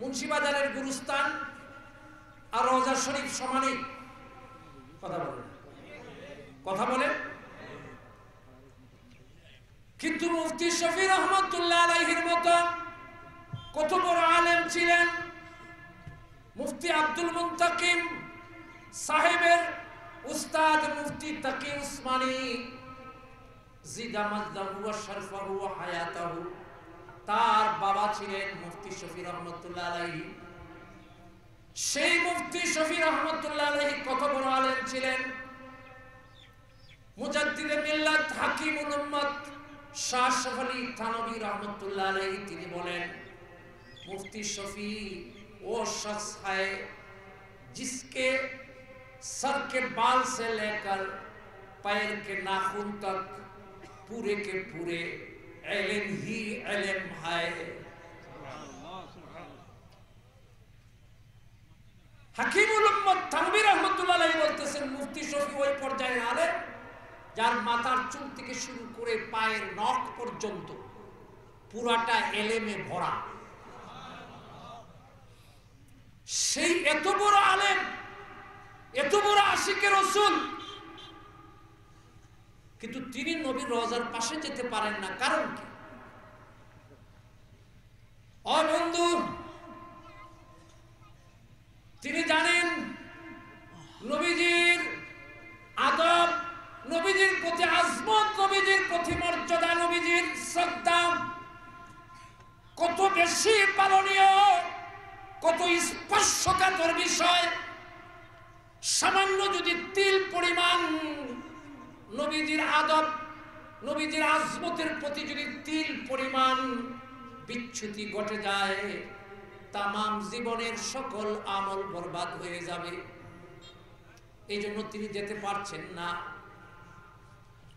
মুন্সিবাজারের গুরুস্থান আর রোজা শরীফ সমানই কথা বলেন। কথা বলেন। কিন্তু মুফতি শফি রহমতুল্লাহ আলাইহির মতো কত বড় আলেম ছিলেন। মুফতি আব্দুল মুন্তাকিম সাহেবের উস্তাদ মুফতি তাকি উসমানী। জিদামাজদাহু ওয়া শারফাহু ওয়া হায়াতাহু। তার বাবা ছিলেন মুফতি শফি রহমতুল্লাহ আলাইহি সেই মুফতি শফি রহমতুল্লাহ আলাইহি কত বড় আলেম ছিলেন মুজাদ্দিদে মিল্লাত হাকিমুল উম্মত শাহ শফি থানবী রহমতুল্লাহ আলাইহি তিনি বলেন मुफ्ती शफी वो शख्स है जिसके सर के बाल से लेकर पैर के नाखून तक पूरे के पूरे علم ہی علم ہے হাকিমুল উম্মত তানবির রহমতুল্লাহ বলতেছেন, মুফতি শফি ওই পর্যায়ে আলে যার মাথার চুল থেকে শুরু করে পায়ের নখ পর্যন্ত পুরাটা এলেমে ভরা। সেই এত বড় আলেম, এত বড় আশিকের রসুল কিন্তু তিনি নবীর রজার পাশে যেতে পারেন না। কারণ কি? অ বন্ধু, তিনি জানেন নবীজির আদব, নবীজির প্রতি আজমত, নবীজির প্রতি মর্যাদা, নবীজির শ্রদ্ধা কত বেশি পালনীয়, কত স্পর্শকাতর বিষয়। সামান্য যদি তিল পরিমাণ নবীজির আদব, নবীজির আজমতের প্রতি যদি তিল পরিমাণ বিচ্ছুতি ঘটে যায়, তামাম জীবনের সকল আমল বরবাদ হয়ে যাবে। এই জন্য তিনি যেতে পারছেন না।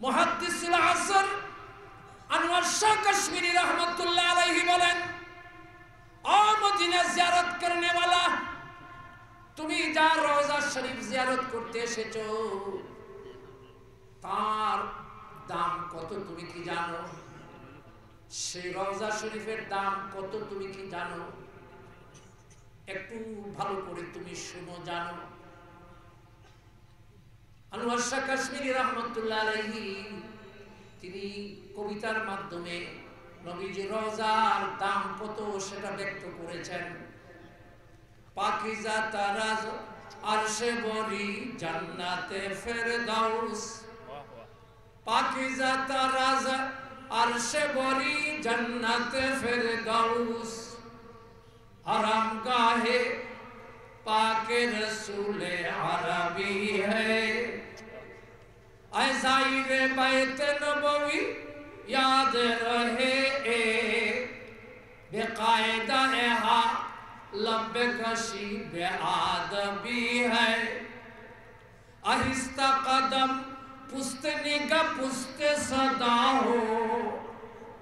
মহাদ্দিসুল আসর আনোয়ার শাহ কাশ্মীরি রহমতুল্লাহ আলাইহি বলেন ও মদিনা জিয়ারত করনে वाला তুমি যা রোজা শরীফ জিয়ারত করতে এসেছ তার দাম কত তুমি কি জানো? সেই রোজা শরীফের দাম কত তুমি কি জানো? একটু ভালো করে তুমি শুনো, জানো। আনোয়ার শাহ কাশ্মীরি রহমতুল্লাহ আলাইহি, তিনি কবিতার মাধ্যমে নবীজি রোজার দাম কত সেটা ব্যক্ত করেছেন। পাকিজা তারাজ আরশে বরি জান্নাতে ফেরদাউস پاکیزہ تراز عرش بری جنت فردوس۔ حرم گاہ پاک رسول عربی ہے۔ اے ظاہر بیت نبوی، یاد رہے بے قائدہ ہا لب کشی بے آدمی ہے۔ اہستہ قدم पुस्त निगा पुस्त सदा हो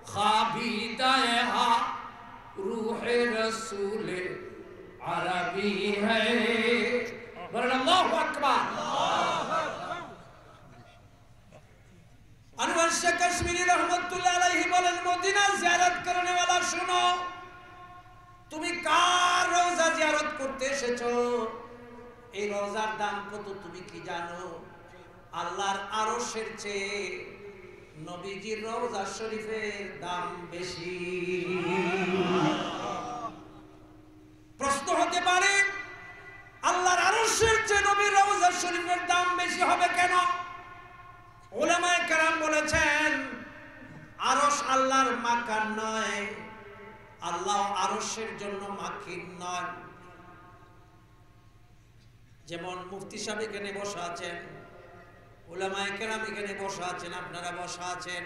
खाबीदा हा रूह रसूल अरबी है বলেন আল্লাহু আকবার আনোয়ার শেখ কাশ্মীরি রহমতুল্লাহ আলাইহি বলেন মদিনা জিয়ারত করনে वाला শুনো তুমি কার রোজা জিয়ারত করতে এসেছো এই রোজার দাম কত তুমি কি জানো আল্লাহর আরশের চেয়ে নবীজির রওজা শরীফের দাম বেশি। প্রশ্ন হতে পারে, আল্লাহর আরশের চেয়ে নবীর রওজা শরীফের দাম বেশি হবে কেন? ওলামায়ে কেরাম বলেছেন, আরশ আল্লাহর মাকান নয়, আল্লাহ আরশের জন্য মাখিন নয় যেমন মুফতি সাহেব এখানে বসা আছেন ওলামায়ে এখানে বসা আছেন, আপনারা বসা আছেন।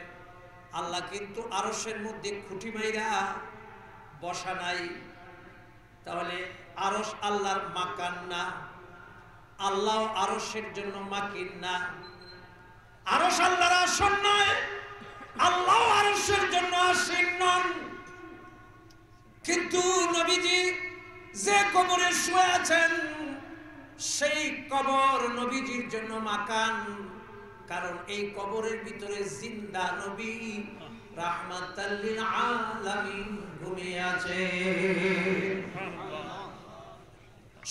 আল্লাহ কিন্তু আরশের মধ্যে খুঁটি মাইরা বসা নাই। তাহলে আরশ আল্লাহর মাকান না আল্লাহ আরশের জন্য মাকিন না। আরশ আল্লাহর আসন নয় আল্লাহ আরশের জন্য আসীন নন। কিন্তু নবীজি যে কবরে শুয়ে আছেন, সেই কবর নবীজির জন্য মাকান। কারণ এই কবরের ভিতরে জিন্দা নবী রাহমাতাল্লিল আলামিন ঘুমিয়ে আছে।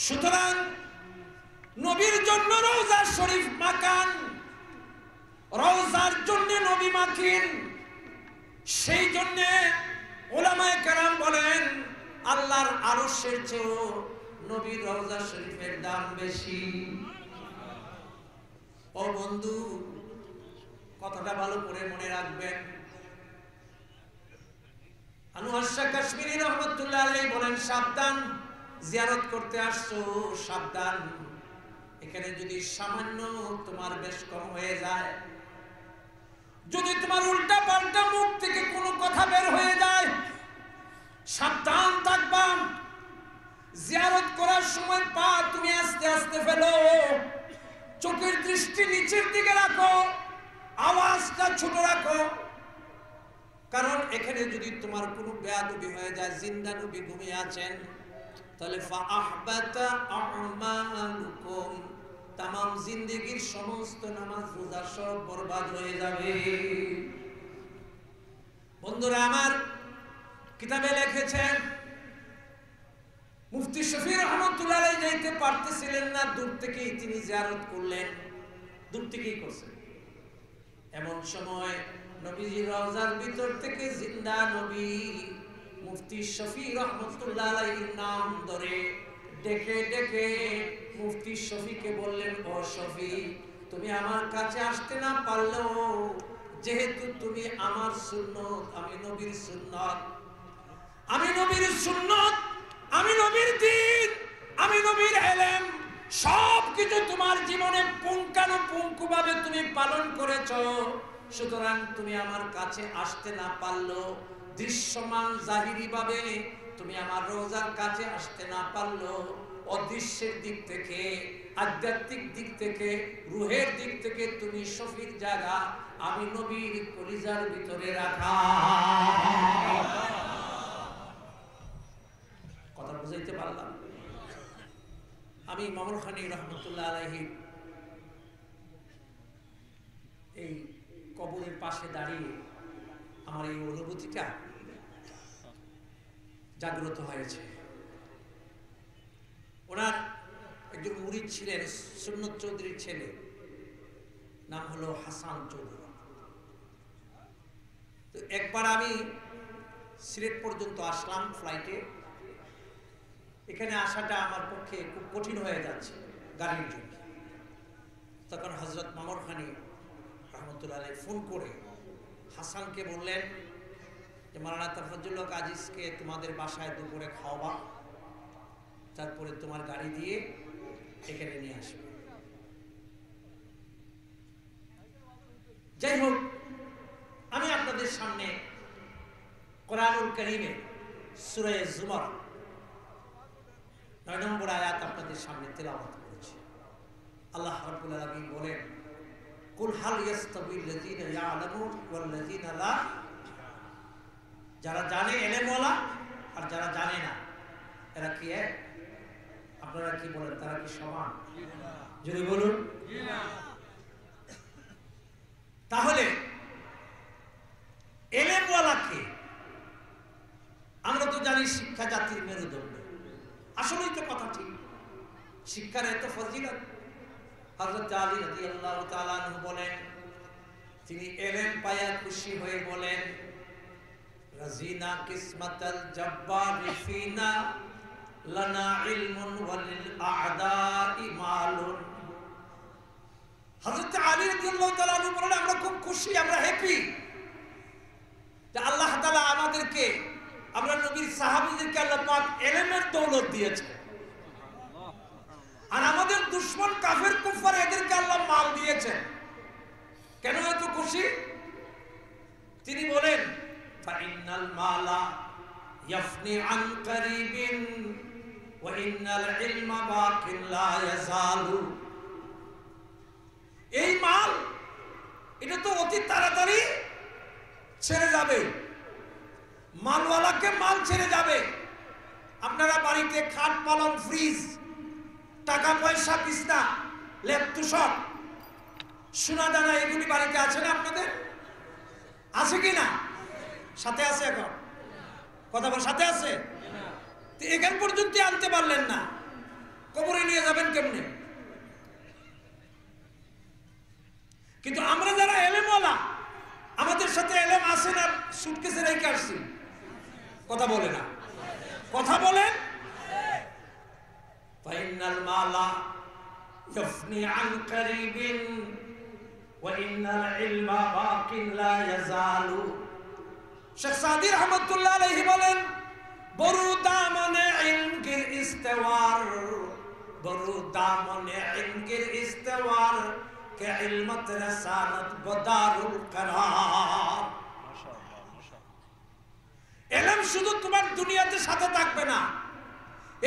সুতরাং নবীর জন্য রওজা শরীফ মাকান, রওজার জন্য নবী মাখিন, সেই জন্য ওলামায়ে কেরাম বলেন, আল্লাহর আরশের চেয়েও নবীর রওজা শরীফের দাম বেশি। ও বন্ধু, কথাটা ভালো করে মনে রাখবেন। বেশ কম হয়ে যায়, যদি তোমার উল্টা পাল্টা থেকে কোনো কথা বের হয়ে যায়, সাবধান জিয়ারত করার সময় পা তুমি আস্তে আস্তে ফেলো। চোখের দৃষ্টি নিচের দিকে রাখো, আওয়াজটা ছোট রাখো। কারণ এখানে যদি তোমার কোনো বেয়াদবি হয়ে যায়, জিন্দা নবী ঘুমিয়ে আছেন, তাহলে সমস্ত সব বরবাদ হয়ে যাবে। বন্ধুরা, আমার কিতাবে লিখেছেন মুফতি শফি রহমতুল্লাহ যাইতে পারতেছিলেন না, দূর থেকেই তিনি জিয়ারত করলেন। দূর থেকেই করছেন। এমন সময় নবীজি রওজার ভিতর থেকে জিন্দা নবী মুফতি শফি রহমতুল্লাহ নাম ধরে ডেকে ডেকে মুফতি শফিকে বললেন, ও শফি, তুমি আমার কাছে আসতে না পারলেও যেহেতু তুমি আমার সুন্নত, আমি নবীর সুন্নত, আমি নবীর সুন্নত আমি নবীর দিন, আমি নবীর এলেম সব কিছু তোমার জীবনে পুঙ্খানুপুঙ্খু ভাবে তুমি পালন করেছ। সুতরাং তুমি আমার কাছে আসতে না পারল দৃশ্যমান জাহিরি ভাবে তুমি আমার রোজার কাছে আসতে না পারল অদৃশ্যের দিক থেকে, আধ্যাত্মিক দিক থেকে, রুহের দিক থেকে তুমি শফির জায়গা আমি নবীর কলিজার ভিতরে রাখা। বুঝাইতে পারলাম। আমি মামুর খানি রহমতুল্লাহ আলহি এই কবরের পাশে দাঁড়িয়ে আমার এই অনুভূতিটা জাগ্রত হয়েছে। ওনার একজন মুরিদ ছিলেন, সুন্নত চৌধুরীর ছেলে। নাম হলো হাসান চৌধুরী। তো একবার আমি সিলেট পর্যন্ত আসলাম ফ্লাইটে এখানে আসাটা আমার পক্ষে খুব কঠিন হয়ে যাচ্ছে গাড়ির জন্য। তখন হজরত মামর খানি রহমতুল্লাহ ফোন করে হাসানকে বললেন যে মারানা তফজুল্লাহ আজিজকে তোমাদের বাসায় দুপুরে খাওয়াবা। তারপরে তোমার গাড়ি দিয়ে এখানে নিয়ে আসবে। যাই হোক, আমি আপনাদের সামনে কোরআনুল করিমে সুরে জুমর নয় নম্বর আয়াত আপনাদের সামনে তেলাওয়াত করেছি। আল্লাহ রাব্বুল আলামিন বলেন যারা জানে এলেমওয়ালা আর যারা জানে না, এরা কি এক? আপনারা কি বলেন, তারা কি সমান? যদি বলুন। তাহলে এলেমওয়ালা কে আমরা তো জানি শিক্ষা জাতির মেরুদণ্ড। আসলেই তো কথা ঠিক। শিক্ষার এত ফজিলত। হযরত আলী রাদিয়াল্লাহু তাআলা আনহু বলেন, তিনি এলেম পায়া খুশি হয়ে বলেন, রাজিনা কিসমাতাল লানা ইলমুন মালুন। আমরা খুব খুশি, আমরা হ্যাপি আল্লাহ আমাদেরকে আমরা নবীর সাহাবীদেরকে আল্লাহ পাক এলেমের দৌলত দিয়েছে। আর আমাদের দুশ্মন কাফের কুফার এদেরকে আল্লাহ মাল দিয়েছেন। কেন এত খুশি? তিনি বলেন, ফাইনাল মালা ইয়াফনি আন করিবিন ওয়া ইন্নাল ইলমা বাকিন লা ইয়াজালু। এই মাল, এটা তো অতি তাড়াতাড়ি ছেড়ে যাবে মালওয়ালাকে মাল ছেড়ে যাবে আপনারা বাড়িতে খাট পালং ফ্রিজ টাকা পয়সা বিছনা লেপ তুষক সোনা দানা এগুলি বাড়িতে আছে না আপনাদের? আছে কি না? সাথে আছে এখন? কথা বল, সাথে আছে? এখান পর্যন্ত আনতে পারলেন না। কবরে নিয়ে যাবেন কেমনে? কিন্তু আমরা যারা এলেমওয়ালা, আমাদের সাথে এলেম আসে না সুটকেসে রেখে আসছি। কথা বলে না। কথা বলেন ফাইনাল মালা يفني عن قريب وإن العلم باق لا يزال শেখ সাদি রহমতুল্লাহ আলাইহি বলেন বড় দামনে ইলমগির ইস্তেওয়ার বড় দামনে ইলমগির ইস্তেওয়ার কে ইলমত রসানত বদারুল করার এলম শুধু তোমার দুনিয়াতে সাথে থাকবে না।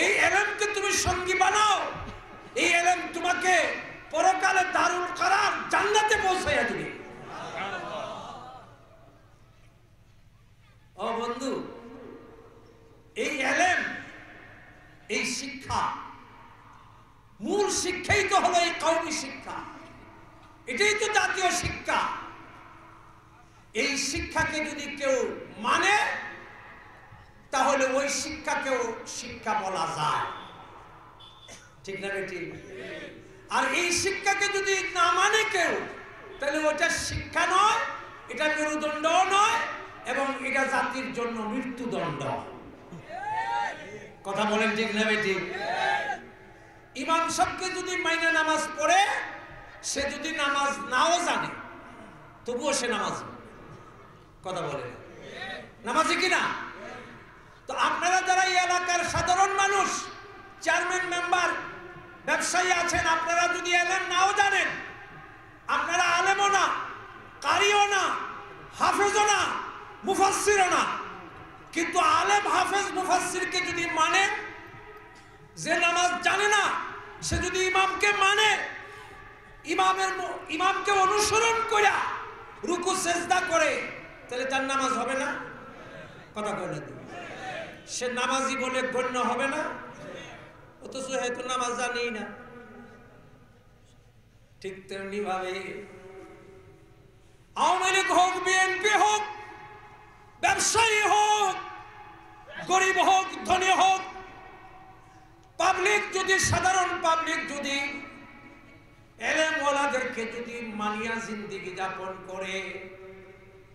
এই এলমকে তুমি সঙ্গী বানাও। এই এলম তোমাকে পরকালে দারুল করার জান্নাতে পৌঁছাইয়া দিবে। ও বন্ধু, এই এলেম এই শিক্ষা, মূল শিক্ষাই তো হলো এই কৌমি শিক্ষা। এটাই তো জাতীয় শিক্ষা। এই শিক্ষাকে যদি কেউ মানে ওই শিক্ষাকেও শিক্ষা বলা যায়। ঠিক না বেটি? আর এই শিক্ষাকে যদি না মানে কেউ, তাহলে ওটা শিক্ষা নয়, এটা মেরুদণ্ড নয়, এবং এটা জাতির জন্য মৃত্যুদণ্ড। কথা বলেন ঠিক না বেটি? ইমাম সবকে যদি মাইনে নামাজ পড়ে, সে যদি নামাজ নাও জানে, তবুও সে নামাজ কথা বলে নামাজে কিনা তো আপনারা যারা এই এলাকার সাধারণ মানুষ, চেয়ারম্যান, মেম্বার, ব্যবসায়ী আছেন, আপনারা যদি এলেন, নাও জানেন, আপনারা আলেমও না, কারিও না, হাফেজও না মুফাসিরও না। কিন্তু আলেম, হাফেজ মুফাসিরকে যদি মানে যে নামাজ জানে না, সে যদি ইমামকে মানে ইমামের ইমামকে অনুসরণ করে রুকু, সেজদা করে, তাহলে তার নামাজ হবে না? কথা বলে না সে নামাজি বলে গণ্য হবে না। অথচ হয়তো নামাজ জানি না। ঠিক তেমনি ভাবে আওয়ামী লীগ হোক, বিএনপি হোক, ব্যবসায়ী হোক, গরিব হোক, ধনী হোক, পাবলিক যদি, সাধারণ পাবলিক যদি এলেম ওলাদেরকে যদি মানিয়া জিন্দিগি যাপন করে,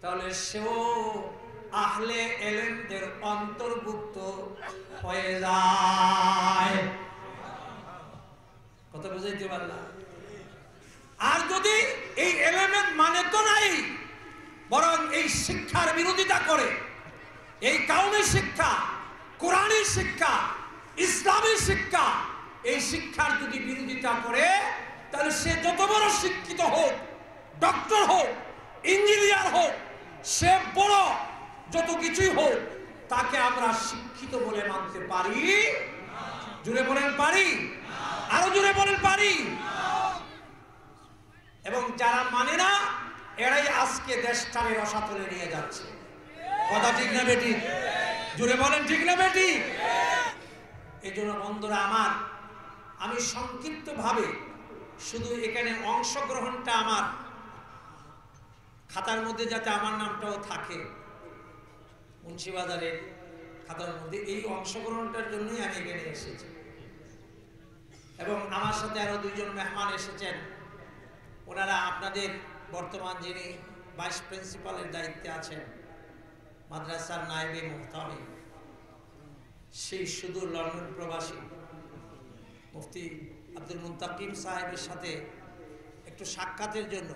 তাহলে সেও আহলে এলেমদের অন্তর্ভুক্ত হয়ে যায়। কথা বুঝাইতে পারলাম আর যদি এই এলেমেন্ট মানে তো নাই, বরং এই শিক্ষার বিরোধিতা করে, এই কাউমি শিক্ষা কোরআনী শিক্ষা ইসলামী শিক্ষা, এই শিক্ষার যদি বিরোধিতা করে, তাহলে সে যত বড় শিক্ষিত হোক, ডক্টর হোক, ইঞ্জিনিয়ার হোক, সে বড় যত কিছুই হোক, তাকে আমরা শিক্ষিত বলে মানতে পারি। জুড়ে বলেন পারি? আরও জুড়ে বলেন পারি? এবং যারা মানে না, এরাই আজকে দেশ দেশটাকে রসাতলে নিয়ে যাচ্ছে। কথা ঠিক না বেটি? জুড়ে বলেন ঠিক না বেটি? এই জন্য বন্ধুরা আমার, আমি সংক্ষিপ্ত ভাবে শুধু এখানে অংশগ্রহণটা আমার, খাতার মধ্যে যাতে আমার নামটাও থাকে। মুন্সিবাজারের খাতার মধ্যে এই অংশগ্রহণটার জন্যই আমি এখানে এসেছি। এবং আমার সাথে আরও দুইজন মেহমান এসেছেন। ওনারা আপনাদের বর্তমান যিনি ভাইস প্রিন্সিপালের দায়িত্বে আছেন, মাদ্রাসার নায়েবে মুহতামি সেই সুদূর লন্ডন প্রবাসী, মুফতি আব্দুল মুন্তাকিম সাহেবের সাথে একটু সাক্ষাতের জন্য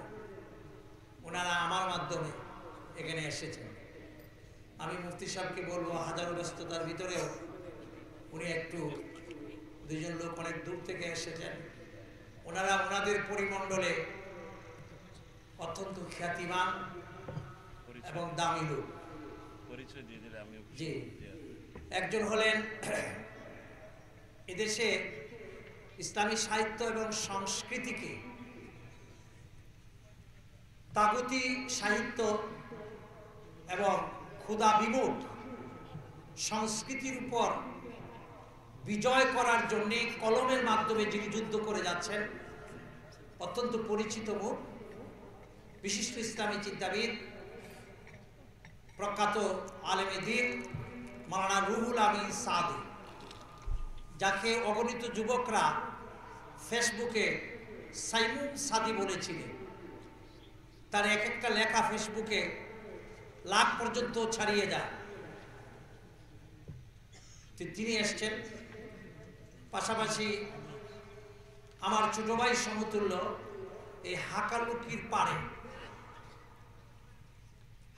ওনারা আমার মাধ্যমে এখানে এসেছেন। আমি মুফতি সাহেবকে বলব হাজারো ব্যস্ততার ভিতরেও উনি একটু দুজন লোক অনেক দূর থেকে এসেছেন। ওনারা ওনাদের পরিমণ্ডলে অত্যন্ত খ্যাতিমান এবং দামি লোক। জি। একজন হলেন এদেশে ইসলামী সাহিত্য এবং সংস্কৃতিকে তাগতি সাহিত্য এবং ক্ষুদা বিমূঢ় সংস্কৃতির উপর বিজয় করার জন্য কলমের মাধ্যমে যিনি যুদ্ধ করে যাচ্ছেন, অত্যন্ত পরিচিত মুখ, বিশিষ্ট ইসলামী চিন্তাবিদ, প্রখ্যাত আলেমে দিন মালানা রুহুল আমিন সাদি, যাকে অগণিত যুবকরা ফেসবুকে সাইমুন সাদি বলেছিলেন। তার এক একটা লেখা ফেসবুকে লাখ পর্যন্ত ছাড়িয়ে যায়। তিনি এসছেন। পাশাপাশি আমার ছোট ভাই সমতুল্য এই হাকালুকির পাড়ে।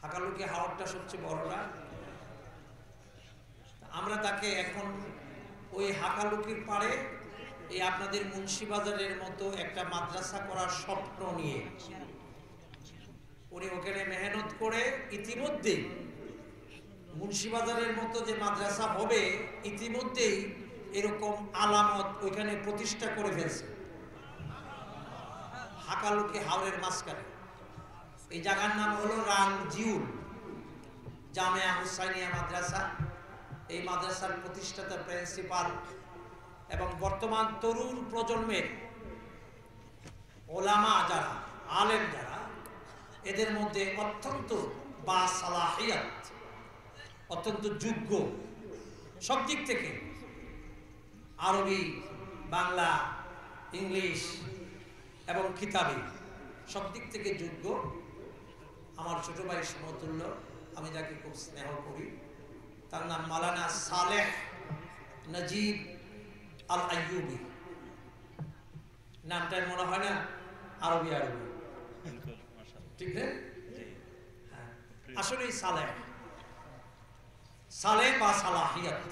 হাকালুকি হাওড়টা সবচেয়ে বড়টা আমরা তাকে এখন ওই হাকালুকির পাড়ে এই আপনাদের মুন্সিবাজারের মতো একটা মাদ্রাসা করার স্বপ্ন নিয়ে। উনি ওখানে মেহনত করে ইতিমধ্যেই মুন্সিবাজারের মতো যে মাদ্রাসা হবে, ইতিমধ্যেই এরকম আলামত ওইখানে প্রতিষ্ঠা করে ফেলছে। হাকালুকি হাওড়ের মাঝখানে। এই জায়গার নাম হলো রাংজিউল, জামিয়া হুসাইনিয়া মাদ্রাসা। এই মাদ্রাসার প্রতিষ্ঠাতা প্রিন্সিপাল এবং বর্তমান তরুণ প্রজন্মের ওলামা যারা, আলেম যারা এদের মধ্যে অত্যন্ত বা সালাহিয়াত অত্যন্ত যোগ্য। সব দিক থেকে আরবি, বাংলা, ইংলিশ এবং কিতাবি সব দিক থেকে যোগ্য। আমার ছোট ভাই সমতুল্য, আমি যাকে খুব স্নেহ করি। তার নাম মালানা সালেহ নজিব আল আইয়ুবি নামটাই মনে হয় না? আরবি আরবি। ঠিক না? আসলেই সালেহ। সালেহ বা সালাহিয়াত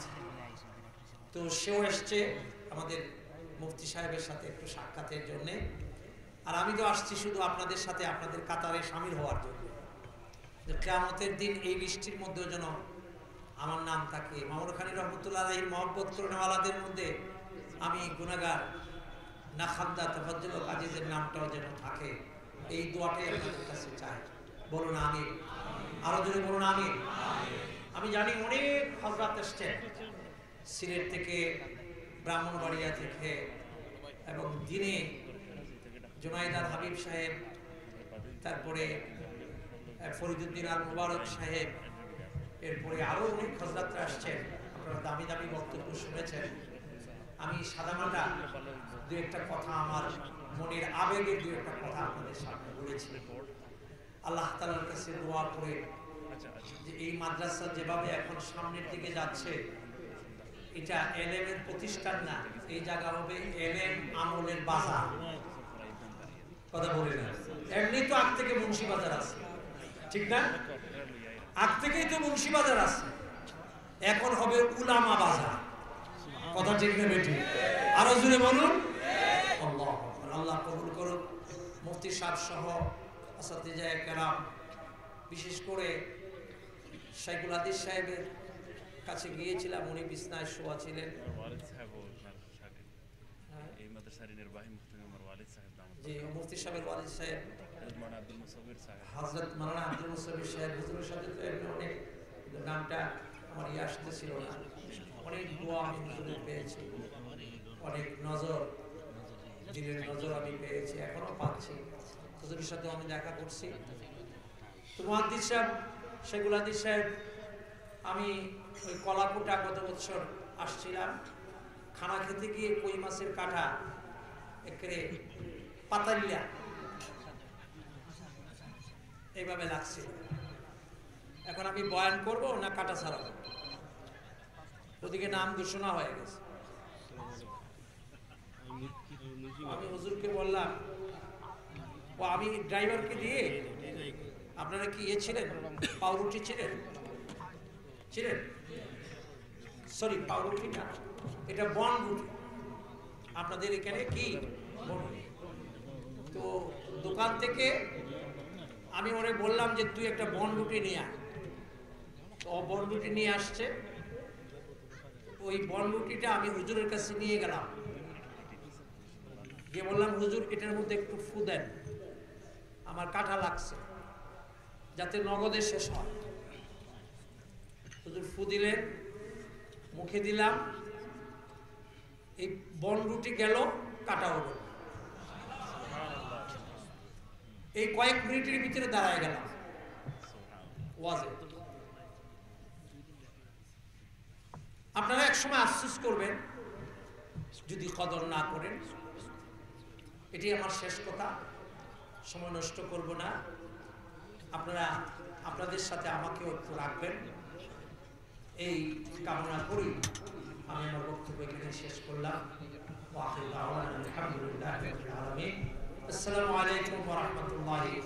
তো সেও এসছে আমাদের মুফতি সাহেবের সাথে একটু সাক্ষাতের জন্য। আর আমি তো আসছি শুধু আপনাদের সাথে, আপনাদের কাতারে সামিল হওয়ার জন্য। কেয়ামতের দিন এই লিস্টির মধ্যেও যেন আমার নাম থাকে। মামুর খানি রহমতুল্লাহ আলহির মহব্বত করণেওয়ালাদের মধ্যে আমি গুনাগার নাখান্দা তফাজ্জুল আজিজের নামটাও যেন থাকে। এই দোয়াটাই আপনাদের কাছে চাই। বলুন আমি আরও যদি বলুন আমি আমি জানি অনেক হজরাত এসছেন। সিলেট থেকে, ব্রাহ্মণবাড়িয়া থেকে এবং দিনে জোনাইদার হাবিব সাহেব, তারপরে ফরিদুদ্দিন আল মুবারক সাহেব, এরপরে আরও অনেক হজরাতরা আসছেন আপনারা দামি দামি বক্তব্য শুনেছেন। আমি সাদামাটা দু একটা কথা আমার মনের আবেগের দু একটা কথা আপনাদের সামনে বলেছি। আল্লাহ তালার কাছে দোয়া করে আচ্ছা আচ্ছা। যে এই মাদ্রাসা যেভাবে এখন সামনের দিকে যাচ্ছে এটা এলএম এর প্রতিষ্ঠান না এই জায়গা হবে এলএম আমলের বাজার। কথা বলে না। এমনি তো আগ থেকে মুন্সি বাজার আছে। ঠিক না? আগ থেকেই তো মুন্সি বাজার আছে। এখন হবে উলামা বাজার। কথা ঠিক না বেটি আরও জুড়ে বলুন আল্লাহ আকবার। আল্লাহ কবুল করুন মুফতি সাহেব সহ আসাদিজায় কেরাম বিশেষ করে শাইকুল আদিস সাহেবের কাছে গিয়েছিলাম উনি বিছনায় শোয়া ছিলেন। সাহেব হ্যাঁ, এই মাদ্রাসার নির্বাহী মুফতি আমার ওয়ালিদ সাহেব দামত যে মুফতি সাহেবের ওয়ালিদ সাহেব। মৌলানা আব্দুল মুসাবির সাহেব। হজরত মালানা আব্দুল মুসাফির সাহেব হুজুরের সাথে তো এমনি অনেক নামটা আমার ইয়ে আসতেছিল না। অনেক দোয়া আমি হুজুরের পেয়েছি। অনেক নজর। দিলের নজর আমি পেয়েছি এখনও পাচ্ছি। হুজুরের সাথে আমি দেখা করছি। তো মহাদ্দিস সাহেব হাদিস সাহেব, আমি ওই কলাকুটা গত বছর আসছিলাম। খানা খেতে গিয়ে কই মাছের কাঁটা, একেবারে পাতালিয়া এইভাবে লাগছিল এখন আমি বয়ান করব না কাটা ছাড়াবো? ওদিকে নাম ঘোষণা হয়ে গেছে। আমি হুজুরকে বললাম, ও, আমি ড্রাইভারকে দিয়ে আপনারা কি ইয়ে ছিলেন? পাউরুটি ছিলেন? ছিলেন? সরি, পাউরুটি না, এটা বন রুটি আপনাদের এখানে কি তো দোকান থেকে আমি ওরে বললাম যে, তুই একটা বন রুটি নিয়ে আয়। তো ও বন রুটি নিয়ে আসছে। ওই বন রুটিটা আমি হুজুরের কাছে নিয়ে গেলাম। গিয়ে বললাম, হুজুর, এটার মধ্যে একটু ফু দেন। আমার কাঁটা লাগছে, যাতে নগদে শেষ হয়। হুজুর, ফু দিলেন, মুখে দিলাম। এই বন রুটি গেল, কাটা হলো। এই কয়েক মিনিটের ভিতরে দাঁড়ায় গেলাম। ওয়াজে। আপনারা এক সময় আফসোস করবেন, যদি কদর না করেন। এটি আমার শেষ কথা। সময় নষ্ট করব না। আপনারা, আপনাদের সাথে আমাকে একটু রাখবেন। এই কামনা করি আমি আমার বক্তব্য এখানে শেষ করলাম। আসসালামু আলাইকুম রাহমাতুল্লাহি